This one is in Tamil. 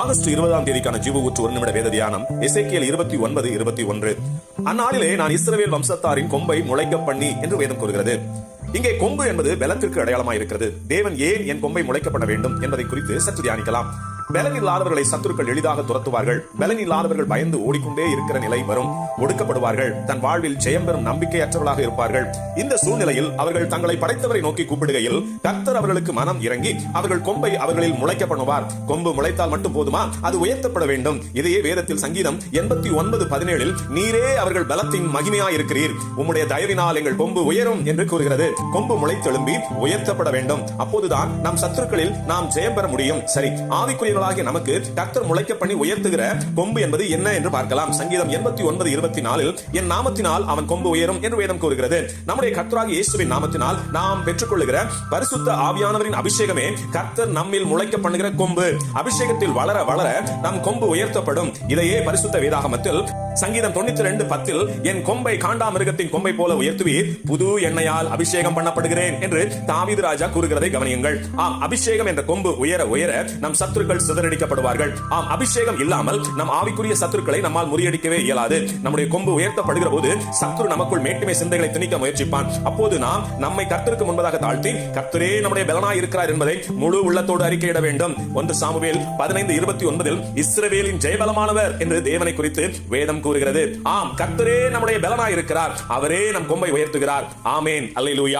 ஆகஸ்ட் இருபதாம் தேதிக்கான ஜீவ ஊற்று ஒரு நிமிட வேத தியானம் எசேக்கியல் இருபத்தி ஒன்பது இருபத்தி ஒன்று. அந்நாளிலே நான் இஸ்ரவேல் வம்சத்தாரின் கொம்பை முளைக்க பண்ணி என்று வேதம் கூறுகிறது. இங்கே கொம்பு என்பது பலத்திற்கு அடையாளமாக இருக்கிறது தேவன் ஏன் என் கொம்பை முளைக்கப்பட வேண்டும் என்பதை குறித்து சற்று தியானிக்கலாம். பலன் இல்லாதவர்களை சத்துருக்கள் எளிதாக துரத்துவார்கள். பலன் இல்லாதவர்கள் பயந்து ஓடிக்கொண்டே இருக்கிற நிலை வரும். ஒடுக்கப்படுவார்கள். தன் வாழ்வில் ஜெயம் பெறும் நம்பிக்கையற்றவர்களாக இருப்பார்கள். இந்த சூழ்நிலையில் அவர்கள் தங்களை படைத்தவரை நோக்கி கூப்பிடுகையில் கர்த்தர் அவர்களுக்கு மனம் இறங்கி அவர்கள் கொம்பை அவர்களில் முளைக்க பண்ணுவார் கொம்பு முளைத்தால் மட்டும் போதுமா? அது உயர்த்தப்பட வேண்டும். இதையே வேதத்தில் சங்கீதம் எண்பத்தி ஒன்பது பதினேழில் நீரே அவர்கள் பலத்தின் மகிமையாய் இருக்கிறீர் உம்முடைய தயவினால் எங்கள் கொம்பு உயரும் என்று கூறுகிறது. கொம்பு முளைத்தெழும்பி உயர்த்தப்பட வேண்டும். அப்போதுதான் நம் சத்துருக்களில் நாம் ஜெயம் பெற முடியும். சரி ஆவிக்குரியவர்களாகிய நமக்கு கர்த்தர் முளைக்க பண்ணி உயர்த்துகிற கொம்பு என்பது என்ன என்று பார்க்கலாம். சங்கீதம் எண்பத்தி ஒன்பது இருபத்தி நாலில் என் நாமத்தினால் அவன் கொம்பு உயரும் என்று வேதம் கூறுகிறது. நம்முடைய கர்த்தராகிய இயேசுவின் நாமத்தினால் நாம் பெற்றுக்கொள்ளுகிற பரிசுத்த ஆவியானவரின் அபிஷேகமே கர்த்தர் நம்மில் முளைக்க பண்ணுகிற கொம்பு. அபிஷேகத்தில் வளர வளர நம் கொம்பு உயர்த்தப்படும். இதையே பரிசுத்த வேதாகமத்தில் சங்கீதம் தொண்ணூத்தி ரெண்டு பத்தில் என் கொம்பை காண்டா மிருகத்தின் கொம்பை போல உயர்த்துவீர். புது எண்ணெயால் அபிஷேகம் பண்ணப்படுகிறேன் என்று தாவீது ராஜா கூறுகிறதை கவனியுங்கள். ஆம் அபிஷேகம் என்ற கொம்பு உயர உயர நம் சத்துருக்கள் சிதறடிக்கப்படுவார்கள். ஆம் அபிஷேகம் இல்லாமல் நம் ஆவிக்குரிய சத்துருக்களை நம்மால் முறியடிக்கவே இயலாது. நம்முடைய கொம்பு உயர்த்தப்படுகிற போது சத்துரு நமக்குள் மேட்டுமை சிந்தைகளை திணிக்க முயற்சிப்பான். அப்போது நாம் நம்மை கர்த்தருக்கு முன்பதாக தாழ்த்தி கர்த்தரே நம்முடைய பலனாய் இருக்கிறார் என்பதை முழு உள்ளத்தோடு அறிக்கையிட வேண்டும். ஒன்று சாமுவேல் பதினைந்து இருபத்தி ஒன்பதில் இஸ்ரவேலின் ஜெயபலமானவர் என்று தேவனை குறித்து வேதம் கூறுகிறது. ஆம் கர்த்தரே நம்முடைய பலனாய் இருக்கிறார். அவரே நம் கொம்பை உயர்த்துகிறார். ஆமேன். அல்லேலூயா.